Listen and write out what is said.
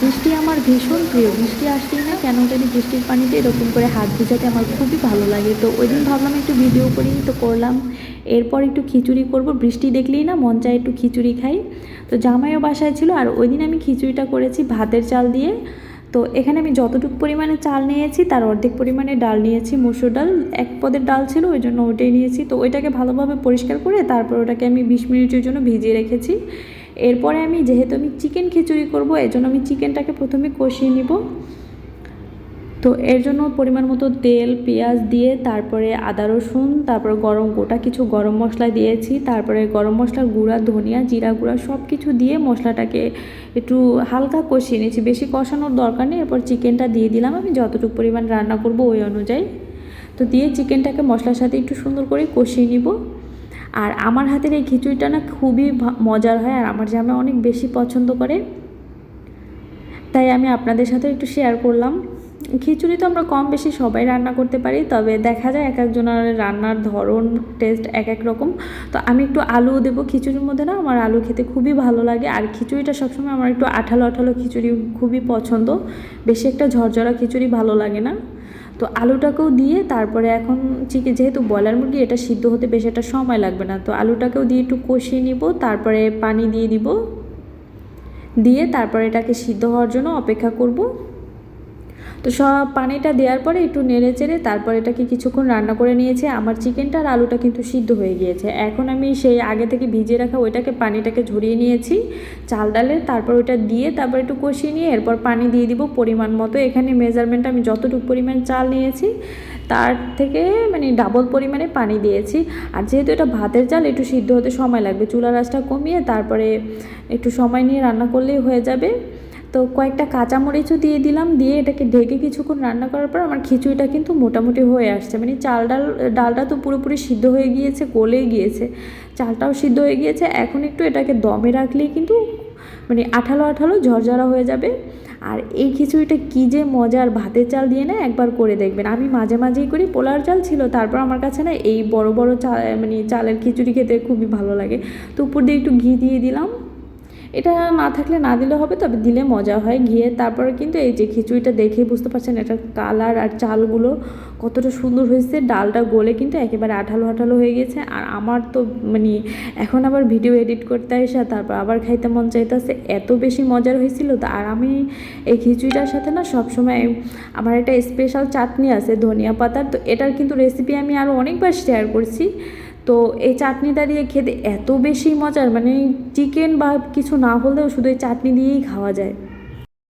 বৃষ্টি আমার ভীষণ প্রিয়। বৃষ্টি আসতেই না কেন জানি বৃষ্টির পানিতে এরকম করে হাত ভিজাতে আমার খুবই ভালো লাগে। তো ওই দিন ভাবলাম একটু ভিডিও করি তো করলাম। এরপর একটু খিচুড়ি করব। বৃষ্টি দেখলেই না মন চায় একটু খিচুড়ি খাই। তো জামাইও বাসায় ছিল আর ওই দিন আমি খিচুড়িটা করেছি ভাতের চাল দিয়ে। তো এখানে আমি যতটুকু পরিমাণে চাল নিয়েছি, তার অর্ধেক পরিমাণে ডাল নিয়েছি, মুসুর ডাল, এক পদের ডাল ছিল, ওই জন্য ওইটাই নিয়েছি। তো ওইটাকে ভালোভাবে পরিষ্কার করে তারপর ওটাকে আমি বিশ মিনিটের জন্য ভিজিয়ে রেখেছি। এরপরে আমি, যেহেতু আমি চিকেন খিচুড়ি করব, এজন্য জন্য আমি চিকেনটাকে প্রথমে কষিয়ে নিব। তো এর জন্য পরিমাণ মতো তেল, পেঁয়াজ দিয়ে তারপরে আদা, রসুন, তারপরে গরম গোটা কিছু গরম মশলা দিয়েছি। তারপরে গরম মশলার গুঁড়া, ধনিয়া, জিরা গুঁড়া সব কিছু দিয়ে মশলাটাকে একটু হালকা কষিয়ে নিয়েছি। বেশি কষানোর দরকার নেই, এরপর চিকেনটা দিয়ে দিলাম আমি। যতটুকু পরিমাণ রান্না করব ওই অনুযায়ী। তো দিয়ে চিকেনটাকে মশলার সাথে একটু সুন্দর করে কষিয়ে নিব। আর আমার হাতের এই খিচুড়িটা না খুবই মজার হয়, আর আমার জামা অনেক বেশি পছন্দ করে। তাই আমি আপনাদের সাথে একটু শেয়ার করলাম। খিচুড়ি তো আমরা কম বেশি সবাই রান্না করতে পারি, তবে দেখা যায় এক একজনের রান্নার ধরন টেস্ট এক এক রকম। তো আমি একটু আলু দেবো খিচুড়ির মধ্যে না, আমার আলু খেতে খুবই ভালো লাগে। আর খিচুড়িটা সবসময় আমার একটু আঠালো আঠালো খিচুড়ি খুবই পছন্দ। বেশি একটা ঝরঝরা খিচুড়ি ভালো লাগে না। তো আলুটাকেও দিয়ে তারপরে এখন চিকেন যেহেতু ব্রয়লার মুরগি, এটা সিদ্ধ হতে বেশি একটা সময় লাগবে না। তো আলুটাকেও দিয়ে একটু কষিয়ে নিব, তারপরে পানি দিয়ে দিব। দিয়ে তারপরে এটাকে সিদ্ধ হওয়ার জন্য অপেক্ষা করব। তো সব পানিটা দেওয়ার পরে একটু নেড়ে চেড়ে তারপর এটাকে কিছুক্ষণ রান্না করে নিয়েছে। আমার চিকেনটা আর আলুটা কিন্তু সিদ্ধ হয়ে গিয়েছে। এখন আমি সেই আগে থেকে ভিজিয়ে রাখা ওইটাকে পানিটাকে ঝরিয়ে নিয়েছি। চাল ডালের তারপর ওইটা দিয়ে তারপর একটু কষিয়ে নিয়ে এরপর পানি দিয়ে দিব পরিমাণ মতো। এখানে মেজারমেন্ট আমি যতটুকু পরিমাণ চাল নিয়েছি, তার থেকে মানে ডাবল পরিমাণে পানি দিয়েছি। আর যেহেতু এটা ভাতের চাল, একটু সিদ্ধ হতে সময় লাগবে। চুলা রাসটা কমিয়ে তারপরে একটু সময় নিয়ে রান্না করলেই হয়ে যাবে। তো কয়েকটা কাঁচামরিচও দিয়ে দিলাম, দিয়ে এটাকে ঢেকে কিছুক্ষণ রান্না করার পর আমার খিচুড়িটা কিন্তু মোটামুটি হয়ে আসছে। মানে চাল ডাল, ডালটা তো পুরোপুরি সিদ্ধ হয়ে গিয়েছে গলে গিয়েছে। চালটাও সিদ্ধ হয়ে গিয়েছে, এখন একটু এটাকে দমে রাখলেই কিন্তু মানে আঠালো আঠালো ঝরঝরা হয়ে যাবে। আর এই খিচুড়িটা কী যে মজার, ভাতের চাল দিয়ে না একবার করে দেখবেন। আমি মাঝে মাঝেই করি পোলার চাল ছিল, তারপর আমার কাছে না এই বড় বড় চাল মানে চালের খিচুড়ি খেতে খুবই ভালো লাগে। তো উপর দিয়ে একটু ঘি দিয়ে দিলাম। এটা না থাকলে না দিলে হবে, তবে দিলে মজা হয় ঘিয়ে তারপরে কিন্তু এই যে খিচুড়িটা দেখেই বুঝতে পারছেন এটার কালার আর চালগুলো কতটা সুন্দর হয়েছে। ডালটা গলে কিন্তু একেবারে আঠালো আঠালো হয়ে গেছে। আর আমার তো মানে এখন আবার ভিডিও এডিট করতে এসে তারপর আবার খাইতে মন চাইতেছে, এত বেশি মজার হয়েছিল। তো আর আমি এই খিচুড়িটার সাথে না সবসময় আমার একটা স্পেশাল চাটনি আছে ধনিয়া পাতার, তো এটার কিন্তু রেসিপি আমি আরও অনেকবার শেয়ার করছি। তো এই চাটনিটা দিয়ে খেতে এত বেশি মজার মানে চিকেন বা কিছু না হলেও শুধু এই চাটনি দিয়েই খাওয়া যায়।